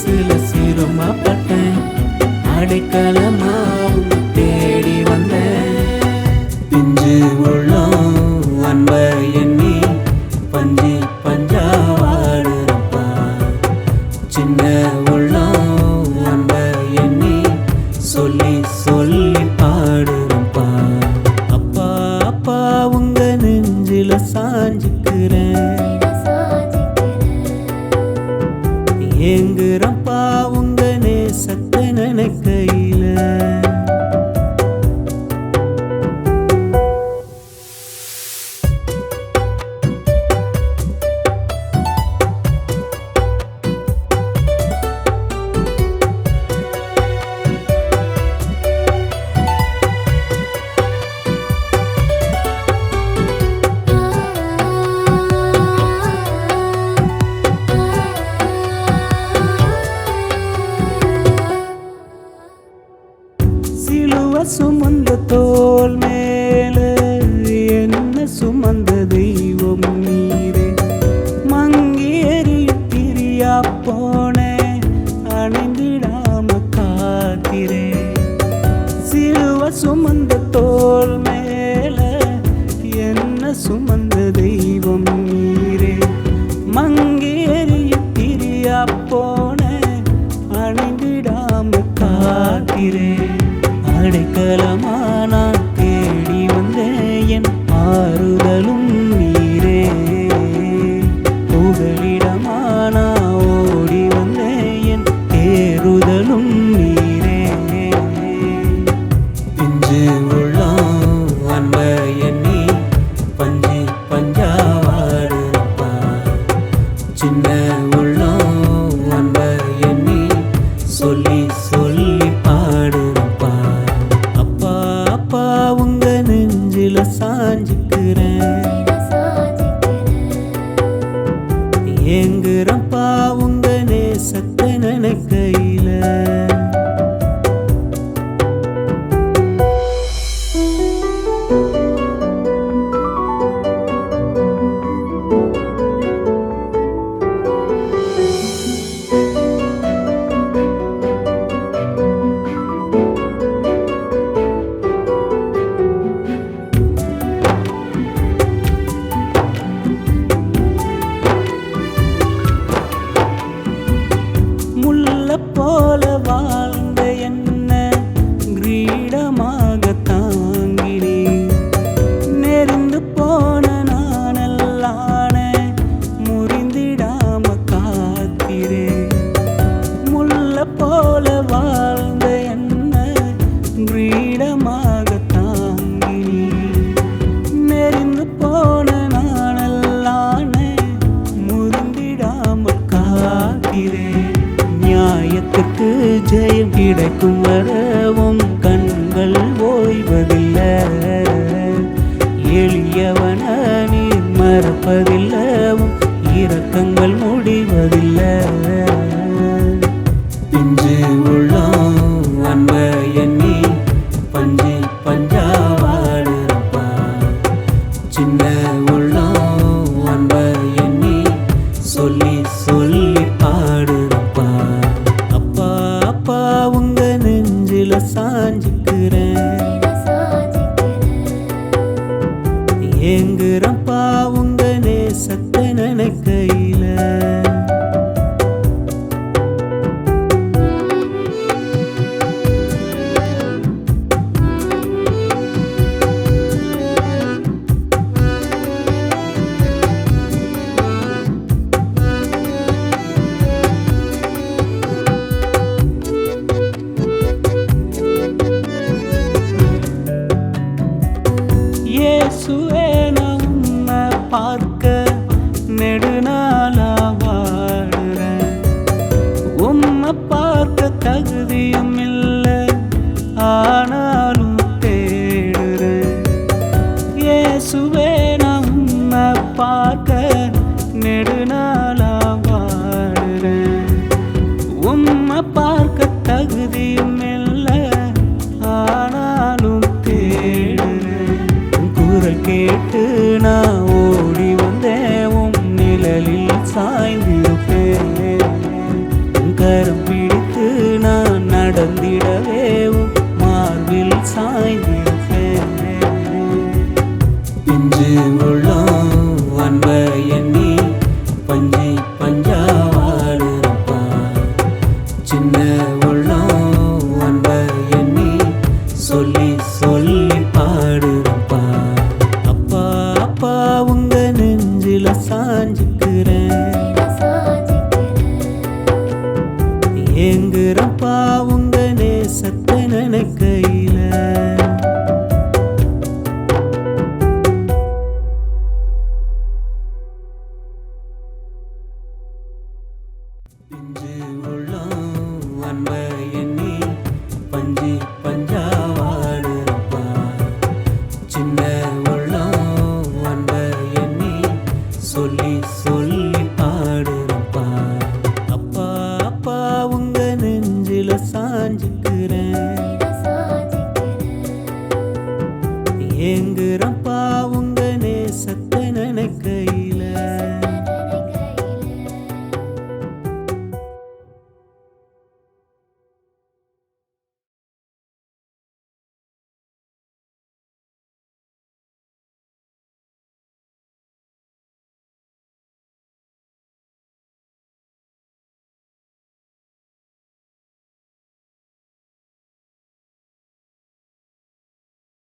சின்னஞ்சிறு வயசுல சிரமப்பட்டேன். அடைக்கலமா தேடி வந்தேன். பிஞ்சு உள்ளம் அன்ப எண்ணி பஞ்சி பஞ்சாவாடுறப்பா சின்ன உள்ளம் ஏங்குறப்பா நேசத்தை சுமந்த தோல் மேலே என்ன சுமந்த தெய்வம் நீரே? மங்கேறி பிரியா போனே அணைந்திடாம காத்திரே. சிலுவ சுமந்த தோல் மேலே என்ன சுமந்த தெய்வம் நீரே? மங்கேறி பிரியா போனே அணைந்திடாம காத்திரே. தேறுதலும் நீரே. பிஞ்சு உள்ளம் அன்ப எண்ணி பஞ்சு பஞ்சாவாடுப்பா சின்ன உள்ளம் அன்ப எண்ணி சொல்லி சொல்லி பாடுறப்பா கிடைக்கும் சாஞ்சுக்கிறேன். சொல்லி சொல்லி ஏங்குறப்பா